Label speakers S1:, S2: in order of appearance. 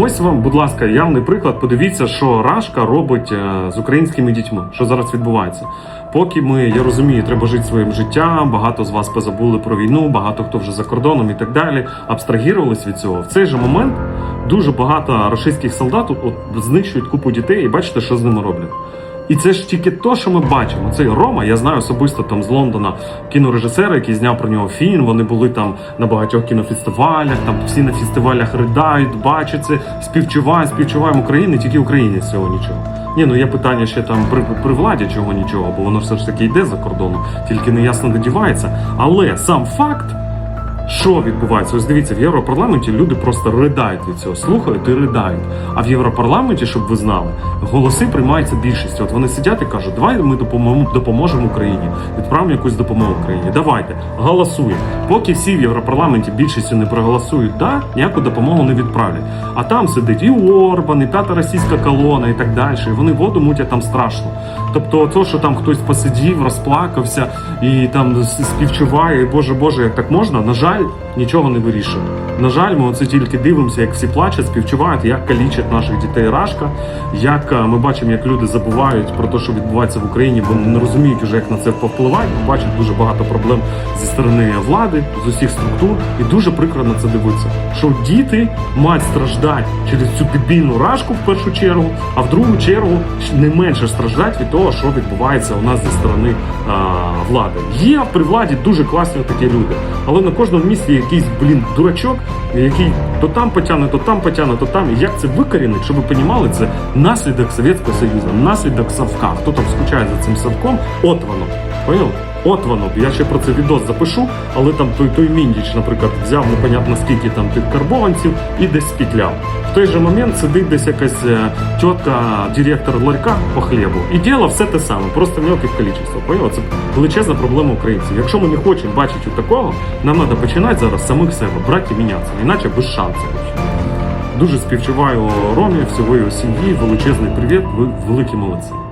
S1: Ось вам, будь ласка, явний приклад. Подивіться, що Рашка робить е, з українськими дітьми, що зараз відбувається. Поки ми, я розумію, треба жити своїм життям. Багато з вас позабули про війну, багато хто вже за кордоном і так далі. Абстрагірувались від цього. В цей же момент дуже багато російських солдат от, знищують купу дітей, і бачите, що з ними роблять. І це ж тільки то, що ми бачимо. Цей Рома, я знаю особисто там з Лондона кінорежисера, який зняв про нього фільм. Вони були там на багатьох кінофестивалях, там всі на фестивалях ридають, бачать це, співчувають, співчуваємо Україні, тільки Україні цього нічого. Ні, ну є питання ще там при, при владі чого нічого, бо воно все ж таки йде за кордоном, тільки неясно де дівається. Але сам факт. Що відбувається? Ось дивіться, в Європарламенті люди просто riдають від цього, слухають і ридають. А в Європарламенті, щоб ви знали, голоси приймаються більшістю. От вони сидять і кажуть, давай ми допоможемо Україні, відправимо якусь допомогу Україні. Давайте голосуємо. Поки всі в Європарламенті більшістю не проголосують, да, ніяку допомогу не відправлять. А там сидить і Орбан, і п'ята російська колона, і так далі. І вони воду мутять там страшно. Тобто, то, що там хтось посидів, розплакався і там співчуває, і Боже Боже, як так можна, на жаль, нічого не вирішує. На жаль, ми оце тільки дивимося, як всі плачуть, співчувають, як калічать наших дітей рашка, як е, ми бачимо, як люди забувають про те, що відбувається в Україні, бо не розуміють вже, як на це повпливати. Бачать дуже багато проблем зі сторони влади, з усіх структур, і дуже прикро на це дивитися. Що діти мають страждати через цю дебільну рашку в першу чергу, а в другу чергу не менше страждати від того, що відбувається у нас зі сторони а, влади. Є при владі дуже класні такі люди, але на кожному місці є якийсь блін дурачок, який то там потягне, то там потягне, то там. І як це викорінить, щоб ви розуміли, це наслідок Совєтського Союзу, наслідок Савка. Хто там скучає за цим Савком? От воно. Поняв? От воно. Я ще про це відос запишу, але там той той міндіч, наприклад, взяв непонятно скільки там тих карбованців і десь спітляв. В той же момент сидить десь якась е, тітка, директор ларька по хлібу, і діло все те саме, просто мелких кількостях. Поняв? Це величезна проблема українців. Якщо ми не хочемо бачити такого, нам треба починати зараз самих себе, брати і мінятися, іначе без шансів. Дуже співчуваю Ромі, всього його сім'ї, величезний привіт, ви великі молодці.